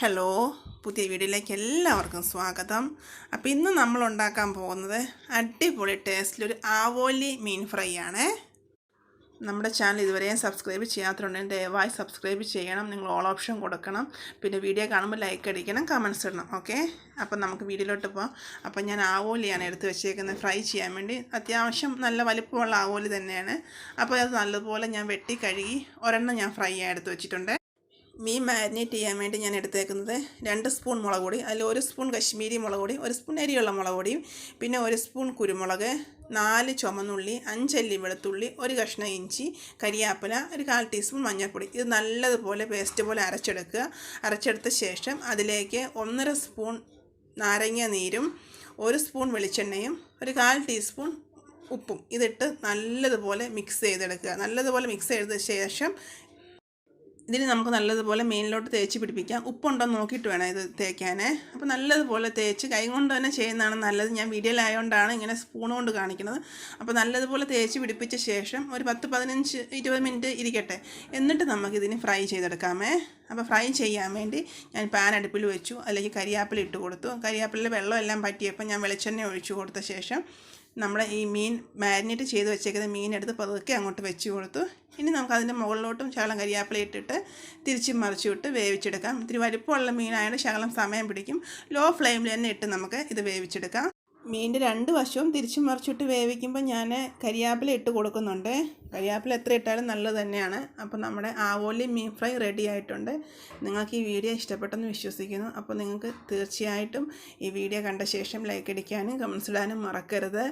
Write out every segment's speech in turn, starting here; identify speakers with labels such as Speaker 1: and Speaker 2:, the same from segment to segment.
Speaker 1: Hello പുതിയ വീഡിയോയിലേക്ക് എല്ലാവർക്കും സ്വാഗതം. അപ്പോൾ ഇന്ന് നമ്മൾ ഉണ്ടാക്കാൻ പോകുന്നത് അടിപൊളി ടേസ്റ്റിലൊരു ആവോലി മീൻ ഫ്രൈ ആണ്. നമ്മുടെ ചാനൽ ഇതുവരെയും സബ്സ്ക്രൈബ് ചെയ്യാത്തതുണ്ടെങ്കിൽ ദയവായി സബ്സ്ക്രൈബ് ചെയ്യണം. നിങ്ങൾ ഓൾ ഓപ്ഷൻ കൊടുക്കണം. പിന്നെ വീഡിയോ കാണുമ്പോൾ ലൈക്ക് അടിക്കണം കമൻസ് ഇടണം. ഓക്കെ അപ്പം നമുക്ക് വീഡിയോയിലോട്ട് പോകാം അപ്പം ഞാൻ ആവോലിയാണ് എടുത്ത് വെച്ചേക്കുന്നത്. ഫ്രൈ ചെയ്യാൻ വേണ്ടി അത്യാവശ്യം നല്ല വലിപ്പമുള്ള ആവോലി തന്നെയാണ്. അപ്പോൾ അത് നല്ലതുപോലെ ഞാൻ വെട്ടി കഴുകി ഒരെണ്ണം ഞാൻ ഫ്രൈ ആയി എടുത്ത് വെച്ചിട്ടുണ്ട്. മീൻ മാരിനേറ്റ് ചെയ്യാൻ വേണ്ടി ഞാൻ എടുത്തേക്കുന്നത് രണ്ട് സ്പൂൺ മുളക് പൊടി അതിൽ ഒരു സ്പൂൺ കശ്മീരി മുളക് പൊടി ഒരു സ്പൂൺ അരിയുള്ള മുളക് പൊടിയും പിന്നെ ഒരു സ്പൂൺ കുരുമുളക് നാല് ചുമന്നുള്ളി അഞ്ചല്ലി വെളുത്തുള്ളി ഒരു കഷ്ണം ഇഞ്ചി കരിയാപ്പില ഒരു കാൽ ടീസ്പൂൺ മഞ്ഞൾപ്പൊടി. ഇത് നല്ലതുപോലെ പേസ്റ്റ് പോലെ അരച്ചെടുക്കുക. അരച്ചെടുത്ത ശേഷം അതിലേക്ക് ഒന്നര സ്പൂൺ നാരങ്ങ നീരും ഒരു സ്പൂൺ വെളിച്ചെണ്ണയും ഒരു കാൽ ടീസ്പൂൺ ഉപ്പും. ഇതിട്ട് നല്ലതുപോലെ മിക്സ് ചെയ്തെടുക്കുക. നല്ലതുപോലെ മിക്സ് ചെയ്ത ശേഷം ഇതിന് നമുക്ക് നല്ലതുപോലെ മെയിനിലോട്ട് തേച്ച് പിടിപ്പിക്കാം. ഉപ്പുണ്ടോ നോക്കിയിട്ട് വേണം ഇത് തേക്കാനേ അപ്പോൾ നല്ലതുപോലെ തേച്ച് കൈ കൊണ്ട് തന്നെ ചെയ്യുന്നതാണ് നല്ലത്. ഞാൻ വീഡിയോയിലായതുകൊണ്ടാണ് ഇങ്ങനെ സ്പൂൺ കൊണ്ട് കാണിക്കുന്നത്. അപ്പോൾ നല്ലതുപോലെ തേച്ച് പിടിപ്പിച്ച ശേഷം ഒരു പത്ത് പതിനഞ്ച് ഇരുപത് മിനിറ്റ് ഇരിക്കട്ടെ. എന്നിട്ട് നമുക്കിതിന് ഫ്രൈ ചെയ്തെടുക്കാമേ. അപ്പോൾ ഫ്രൈ ചെയ്യാൻ വേണ്ടി ഞാൻ പാൻ അടുപ്പിൽ വെച്ചു. അല്ലെങ്കിൽ കരിയാപ്പിൽ ഇട്ട് കൊടുത്തു. കരിയാപ്പിലെ വെള്ളം എല്ലാം പറ്റിയപ്പോൾ ഞാൻ വെളിച്ചെണ്ണ ഒഴിച്ചു കൊടുത്ത ശേഷം നമ്മുടെ ഈ മീൻ മാരിനേറ്റ് ചെയ്ത് വെച്ചേക്കുന്ന മീൻ എടുത്ത് പതുക്കെ അങ്ങോട്ട് വെച്ച് കൊടുത്തു. ഇനി നമുക്ക് അതിന്റെ മുകളിലോട്ടും ശകലം കരിയാപ്പില ഇട്ടിട്ട് തിരിച്ചും മറിച്ചു വിട്ട് വേവിച്ചെടുക്കാം. ഇത്തിരി വലിപ്പമുള്ള മീനായതുകൊണ്ട് ശകലം സമയം പിടിക്കും. ലോ ഫ്ലെയിമിൽ തന്നെ ഇട്ട് നമുക്ക് ഇത് വേവിച്ചെടുക്കാം. മീനിന്റെ രണ്ട് വശവും തിരിച്ചു മറിച്ചിട്ട് വേവിക്കുമ്പോൾ ഞാൻ കരിയാപ്പില ഇട്ട് കൊടുക്കുന്നുണ്ട്. കരിയാപ്പില എത്ര ഇട്ടാലും നല്ലത് തന്നെയാണ്. അപ്പോൾ നമ്മുടെ ആവോലി മീൻ ഫ്രൈ റെഡി ആയിട്ടുണ്ട്. നിങ്ങൾക്ക് ഈ വീഡിയോ ഇഷ്ടപ്പെട്ടെന്ന് വിശ്വസിക്കുന്നു. അപ്പോൾ നിങ്ങൾക്ക് തീർച്ചയായിട്ടും ഈ വീഡിയോ കണ്ട ശേഷം ലൈക്ക് അടിക്കാനും കമൻസ് ഇടാനും മറക്കരുത്.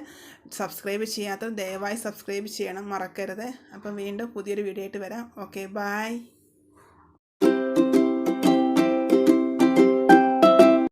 Speaker 1: സബ്സ്ക്രൈബ് ചെയ്യാത്ത ദയവായി സബ്സ്ക്രൈബ് ചെയ്യണം. മറക്കരുത്. അപ്പം വീണ്ടും പുതിയൊരു വീഡിയോ ആയിട്ട് വരാം. Okay bye